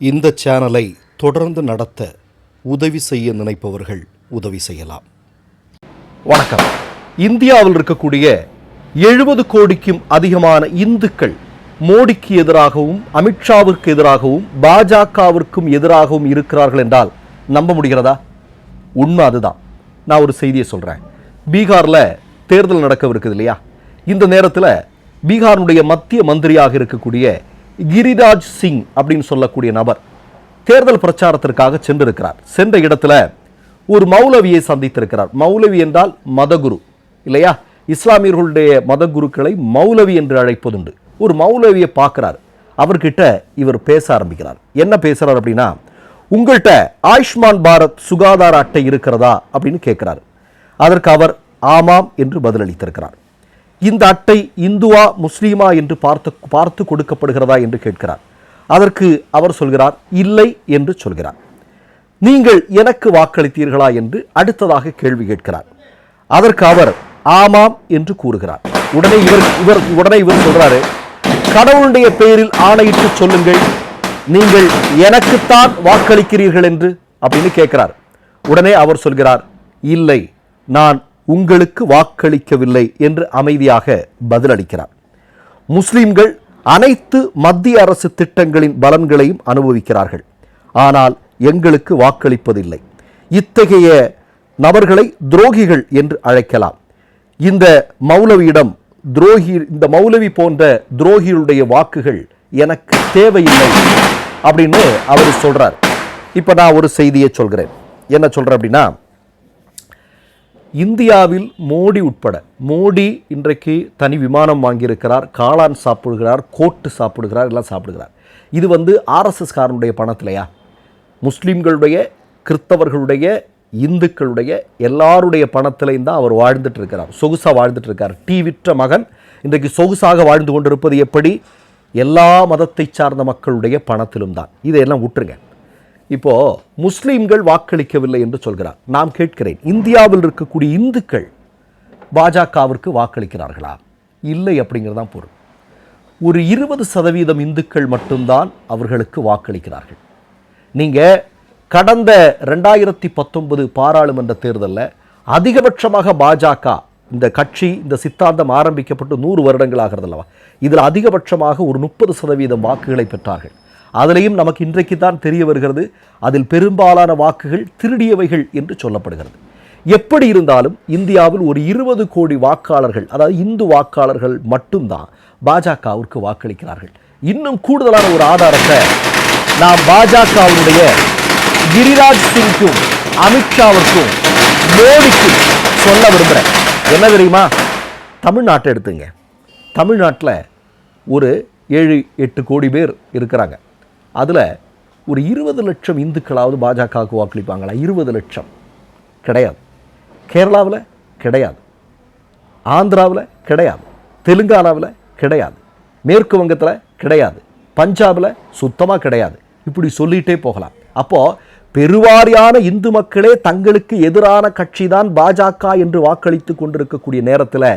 இந்த சேனலை தொடர்ந்து நடத்த உதவி செய்ய நினைப்பவர்கள் உதவி செய்யலாம். வணக்கம். இந்தியாவில் இருக்கக்கூடிய எழுபது கோடிக்கும் அதிகமான இந்துக்கள் மோடிக்கு எதிராகவும் அமித்ஷாவிற்கு எதிராகவும் பாஜகவிற்கும் எதிராகவும் இருக்கிறார்கள் என்றால் நம்ப முடிகிறதா? உண்மை அதுதான். நான் ஒரு செய்தியை சொல்கிறேன் பீகாரில் தேர்தல் நடக்கவிருக்குது இல்லையா? இந்த நேரத்தில் பீகாருடைய மத்திய மந்திரியாக இருக்கக்கூடிய கிரிராஜ் சிங் அப்படின்னு சொல்லக்கூடிய நபர் தேர்தல் பிரச்சாரத்திற்காக சென்றிருக்கிறார். சென்ற இடத்துல ஒரு மௌலவியை சந்தித்திருக்கிறார். மௌலவி என்றால் மதகுரு இல்லையா? இஸ்லாமியர்களுடைய மதகுருக்களை மௌலவி என்று அழைப்பதுண்டு. ஒரு மௌலவியை பார்க்கிறார். அவர்கிட்ட இவர் பேச ஆரம்பிக்கிறார். என்ன பேசுகிறார் அப்படின்னா உங்கள்கிட்ட ஆயுஷ்மான் பாரத் சுகாதார அட்டை இருக்கிறதா? அப்படின்னு கேட்குறாரு. அதற்கு அவர் ஆமாம் என்று பதிலளித்திருக்கிறார். இந்த அட்டை இந்துவா முஸ்லீமா என்று பார்த்து பார்த்து கொடுக்கப்படுகிறதா என்று கேட்கிறார். அதற்கு அவர் சொல்கிறார் இல்லை என்று சொல்கிறார். நீங்கள் எனக்கு வாக்களித்தீர்களா என்று அடுத்ததாக கேள்வி கேட்கிறார். அதற்கு அவர் ஆமாம் என்று கூறுகிறார். உடனே இவர் இவர் உடனே இவர் சொல்றாரு கடவுளுடைய பெயரில் ஆணையிட்டு சொல்லுங்கள் நீங்கள் எனக்குத்தான் வாக்களிக்கிறீர்கள் என்று அப்படின்னு கேட்கிறார். உடனே அவர் சொல்கிறார் இல்லை நான் உங்களுக்கு வாக்களிக்கவில்லை என்று அமைதியாக பதிலளிக்கிறார். முஸ்லிம்கள் அனைத்து மத்திய அரசு திட்டங்களின் பலன்களையும் அனுபவிக்கிறார்கள். ஆனால் எங்களுக்கு வாக்களிப்பதில்லை. இத்தகைய நபர்களை துரோகிகள் என்று அழைக்கலாம். இந்த மௌலவியிடம் துரோகி இந்த மௌலவி போன்ற துரோகிகளுடைய வாக்குகள் எனக்கு தேவையில்லை அப்படின்னு அவர் சொல்றார். இப்போ நான் ஒரு செய்தியை சொல்கிறேன். என்ன சொல்கிறேன் அப்படின்னா இந்தியாவில் மோடி உட்பட மோடி இன்றைக்கு தனி விமானம் வாங்கியிருக்கிறார் காளான் சாப்பிடுகிறார் கோட்டு சாப்பிடுகிறார் எல்லாம் சாப்பிடுகிறார். இது வந்து ஆர்எஸ்எஸ் காரனுடைய பணத்திலையா? முஸ்லீம்களுடைய கிறிஸ்தவர்களுடைய இந்துக்களுடைய எல்லாருடைய பணத்திலையும் தான் அவர் வாழ்ந்துட்டு இருக்கிறார் சொகுசாக வாழ்ந்துட்டு இருக்கார் டீ விற்ற மகன். இன்றைக்கு சொகுசாக வாழ்ந்து கொண்டிருப்பது எப்படி? எல்லா மதத்தை சார்ந்த மக்களுடைய பணத்திலும் தான். இதையெல்லாம் விட்டுருங்க இப்போ முஸ்லீம்கள் வாக்களிக்கவில்லை என்று சொல்கிறார். நாம் கேட்கிறேன் இந்தியாவில் இருக்கக்கூடிய இந்துக்கள் பாஜகவிற்கு வாக்களிக்கிறார்களா? இல்லை அப்படிங்கிறதான் பொருள். ஒரு இருபது சதவீதம் இந்துக்கள் மட்டும்தான் அவர்களுக்கு வாக்களிக்கிறார்கள். நீங்கள் கடந்த ரெண்டாயிரத்தி பத்தொன்பது பாராளுமன்ற தேர்தலில் அதிகபட்சமாக பாஜக இந்த கட்சி இந்த சித்தாந்தம் ஆரம்பிக்கப்பட்டு நூறு வருடங்கள் ஆகிறதல்லவா? இதில் அதிகபட்சமாக ஒரு முப்பது சதவீதம் வாக்குகளை பெற்றார்கள். அதிலையும் நமக்கு இன்றைக்கு தான் தெரிய வருகிறது. அதில் பெரும்பாலான வாக்குகள் திருடியவைகள் என்று சொல்லப்படுகிறது. எப்படி இருந்தாலும் இந்தியாவில் ஒரு இருபது கோடி வாக்காளர்கள் அதாவது இந்து வாக்காளர்கள் மட்டும்தான் பாஜகவிற்கு வாக்களிக்கிறார்கள். இன்னும் கூடுதலான ஒரு ஆதாரத்தை நாம் பாஜகவினுடைய கிரிராஜ் சிங்க்கும் அமித்ஷாவிற்கும் மோடிக்கும் சொல்ல விரும்புகிறேன் என்ன தெரியுமா? தமிழ்நாட்டை எடுத்துங்க. தமிழ்நாட்டில் ஒரு ஏழு எட்டு கோடி பேர் இருக்கிறாங்க. அதில் ஒரு இருபது லட்சம் இந்துக்களாவது பாஜகவுக்கு வாக்களிப்பாங்களா? இருபது லட்சம். கிடையாது. கேரளாவில் கிடையாது. ஆந்திராவில் கிடையாது. தெலுங்கானாவில் கிடையாது. மேற்கு வங்கத்தில் கிடையாது. பஞ்சாபில் சுத்தமாக கிடையாது. இப்படி சொல்லிகிட்டே போகலாம். அப்போது பெருவாரியான இந்து மக்களே தங்களுக்கு எதிரான கட்சி தான் பாஜக என்று வாக்களித்து கொண்டிருக்கக்கூடிய நேரத்தில்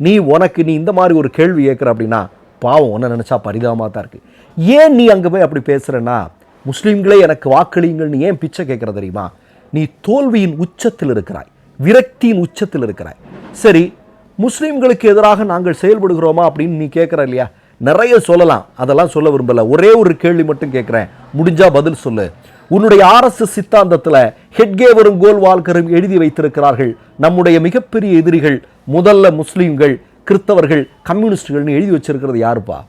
நீ உனக்கு நீ இந்த மாதிரி ஒரு கேள்வி கேட்குற அப்படின்னா பாவம் ஒன்று நினச்சா பரிதாபமாக தான் இருக்குது ஏன் நீ அங்கே போய் அப்படி பேசுகிறனா முஸ்லீம்களே எனக்கு வாக்களியுங்கள்னு ஏன் பிச்சை கேட்குற தெரியுமா? நீ தோல்வியின் உச்சத்தில் இருக்கிறாய் விரக்தியின் உச்சத்தில் இருக்கிறாய். சரி முஸ்லீம்களுக்கு எதிராக நாங்கள் செயல்படுகிறோமா அப்படின்னு நீ கேட்குற இல்லையா? நிறைய சொல்லலாம். அதெல்லாம் சொல்ல விரும்பல. ஒரே ஒரு கேள்வி மட்டும் கேட்குறேன். முடிஞ்சா பதில் சொல்லு. உன்னுடைய ஆர்எஸ்எஸ் சித்தாந்தத்தில் ஹெட்கேவரும் கோல்வால்கரும் எழுதி வைத்திருக்கிறார்கள். நம்முடைய மிகப்பெரிய எதிரிகள் முதல்ல முஸ்லீம்கள் கிறிஸ்தவர்கள் கம்யூனிஸ்டுகள்னு எழுதி வச்சிருக்கிறது யாருப்பா?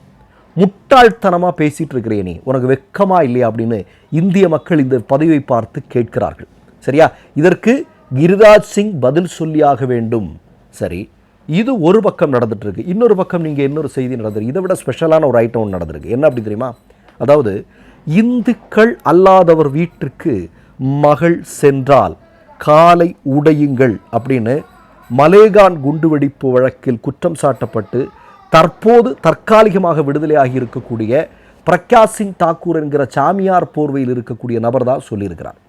முட்டாள்தனமாக பேசிகிட்டு இருக்கிறே நீ உனக்கு வெக்கமா இல்லையா அப்படின்னு இந்திய மக்கள் இந்த பதவியை பார்த்து கேட்கிறார்கள். சரியா? இதற்கு கிரிராஜ் சிங் பதில் சொல்லியாக வேண்டும். சரி இது ஒரு பக்கம் நடந்துட்டுருக்கு. இன்னொரு பக்கம் நீங்கள் இன்னொரு செய்தி நடந்திருக்கு. இதை விட ஸ்பெஷலான ஒரு ஐட்டம் ஒன்று நடந்திருக்கு. என்ன அப்படி தெரியுமா? அதாவது இந்துக்கள் அல்லாதவர் வீட்டிற்கு மகள் சென்றால் காலை உடையுங்கள் அப்படின்னு மலேகான் குண்டுவெடிப்பு வழக்கில் குற்றம் சாட்டப்பட்டு தற்போது தற்காலிகமாக விடுதலையாகி இருக்கக்கூடிய பிரகாஷ் சிங் தாக்கூர் என்கிற சாமியார் போர்வையில் இருக்கக்கூடிய நபர் தான் சொல்லியிருக்கிறார்.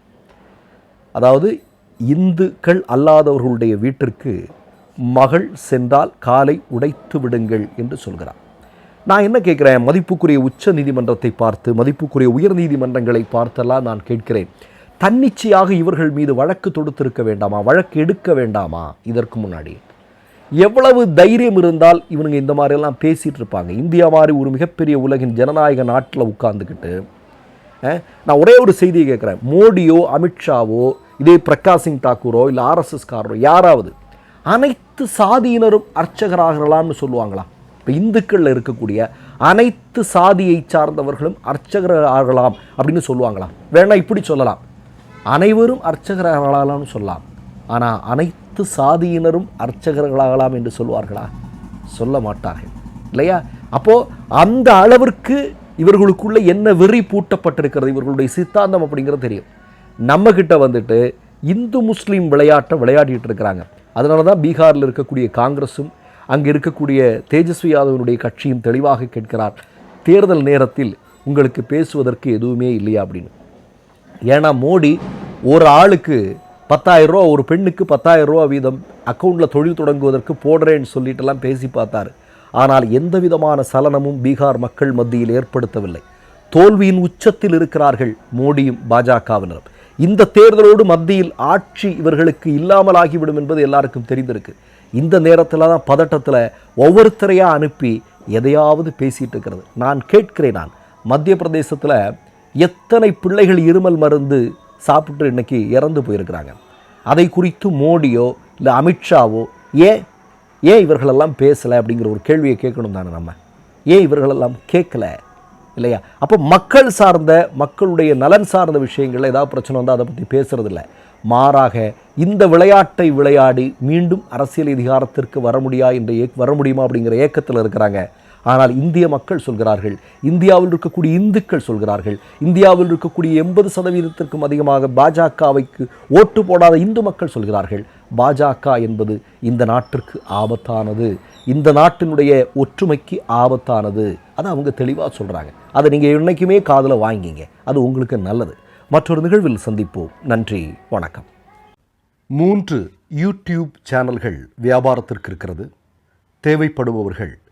அதாவது இந்துக்கள் அல்லாதவர்களுடைய வீட்டிற்கு மகள் சென்றால் காலை உடைத்து விடுங்கள் என்று சொல்கிறார். நான் என்ன கேட்குறேன்? மதிப்புக்குரிய உச்ச நீதிமன்றத்தை பார்த்து மதிப்புக்குரிய உயர் நீதிமன்றங்களை பார்த்தெல்லாம் நான் கேட்கிறேன். தன்னிச்சையாக இவர்கள் மீது வழக்கு தொடுத்திருக்க வேண்டாமா? வழக்கு எடுக்க வேண்டாமா? இதற்கு முன்னாடி. எவ்வளவு தைரியம் இருந்தால் இவனுங்க இந்த மாதிரியெல்லாம் பேசிகிட்டு இருப்பாங்க. இந்தியா மாதிரி ஒரு மிகப்பெரிய உலகின் ஜனநாயக நாட்டில் உட்கார்ந்துக்கிட்டு நான் ஒரே ஒரு செய்தியை கேட்குறேன். மோடியோ அமித்ஷாவோ இதே பிரகாஷ் சிங் தாக்கூரோ இல்லை ஆர்எஸ்எஸ்காரரோ யாராவது அனைத்து சாதியினரும் அர்ச்சகராகலாம்னு சொல்லுவாங்களா? இப்போ இந்துக்களில் இருக்கக்கூடிய அனைத்து சாதியை சார்ந்தவர்களும் அர்ச்சகராகலாம் அப்படின்னு சொல்லுவாங்களா? வேணா இப்படி சொல்லலாம். அனைவரும் அர்ச்சகராகலாம்னு சொல்லலாம். ஆனால் அனைத்து சாதியினரும் அர்ச்சகர்களாகலாம் என்று சொல்வார்களா? சொல்ல மாட்டார்கள். இல்லையா? அப்போது அந்த அளவிற்கு இவர்களுக்குள்ள என்ன வெறி பூட்டப்பட்டிருக்கிறது? இவர்களுடைய சித்தாந்தம் அப்படிங்கிறது தெரியும். நம்மக்கிட்ட வந்துட்டு இந்து முஸ்லீம் விளையாட்டை விளையாடிட்டு இருக்கிறாங்க. அதனால தான் பீகாரில் இருக்கக்கூடிய காங்கிரஸும் அங்கே இருக்கக்கூடிய தேஜஸ்வி யாதவனுடைய கட்சியும் தெளிவாக கேட்கிறார். தேர்தல் நேரத்தில் உங்களுக்கு பேசுவதற்கு எதுவுமே இல்லையா அப்படின்னு. ஏன்னா மோடி ஒரு ஆளுக்கு பத்தாயிரம் ரூபா ஒரு பெண்ணுக்கு பத்தாயிரம் ரூபா வீதம் அக்கௌண்ட்டில் தொழில் தொடங்குவதற்கு போடுறேன்னு சொல்லிட்டுலாம் பேசி பார்த்தார். ஆனால் எந்த விதமான சலனமும் பீகார் மக்கள் மத்தியில் ஏற்படுத்தவில்லை. தோல்வியின் உச்சத்தில் இருக்கிறார்கள் மோடியும் பாஜகவினரும். இந்த தேர்தலோடு மத்தியில் ஆட்சி இவர்களுக்கு இல்லாமலாகிவிடும் என்பது எல்லாருக்கும் தெரிந்திருக்கு. இந்த நேரத்தில் தான் பதட்டத்தில் ஒவ்வொருத்தரையாக அனுப்பி எதையாவது பேசிகிட்டு இருக்கிறது. நான் கேட்கிறேன் நான் மத்திய பிரதேசத்தில் எத்தனை பிள்ளைகள் இருமல் மருந்து சாப்பிட்டு இன்னைக்கு இறந்து போயிருக்கிறாங்க. அதை குறித்து மோடியோ இல்லை அமித்ஷாவோ ஏன் ஏன் இவர்களெல்லாம் பேசலை அப்படிங்கிற ஒரு கேள்வியை கேட்கணும் தானே நம்ம. ஏன் இவர்களெல்லாம் கேட்கல? இல்லையா? அப்போ மக்கள் சார்ந்த மக்களுடைய நலன் சார்ந்த விஷயங்களில் ஏதாவது பிரச்சனை வந்தால் அதை பற்றி பேசுறதில்ல. மாறாக இந்த விளையாட்டை விளையாடி மீண்டும் அரசியல் அதிகாரத்திற்கு வர முடியா என்ற ஏக் வர முடியுமா அப்படிங்கிற ஏக்கத்தில் இருக்கிறாங்க. ஆனால் இந்திய மக்கள் சொல்கிறார்கள் இந்தியாவில் இருக்கக்கூடிய இந்துக்கள் சொல்கிறார்கள் இந்தியாவில் இருக்கக்கூடிய எண்பது சதவீதத்திற்கும் அதிகமாக பாஜகவைக்கு ஓட்டு போடாத இந்து மக்கள் சொல்கிறார்கள். பாஜக என்பது இந்த நாட்டிற்கு ஆபத்தானது இந்த நாட்டினுடைய ஒற்றுமைக்கு ஆபத்தானது. அதை அவங்க தெளிவாக சொல்கிறாங்க அதை நீங்கள் என்னைக்குமே காதில் வாங்கிங்க. அது உங்களுக்கு நல்லது. மற்றொரு நிகழ்வில் சந்திப்போம். நன்றி வணக்கம். மூன்று யூடியூப் சேனல்கள் வியாபாரத்திற்கு இருக்கிறது. தேவைப்படுபவர்கள்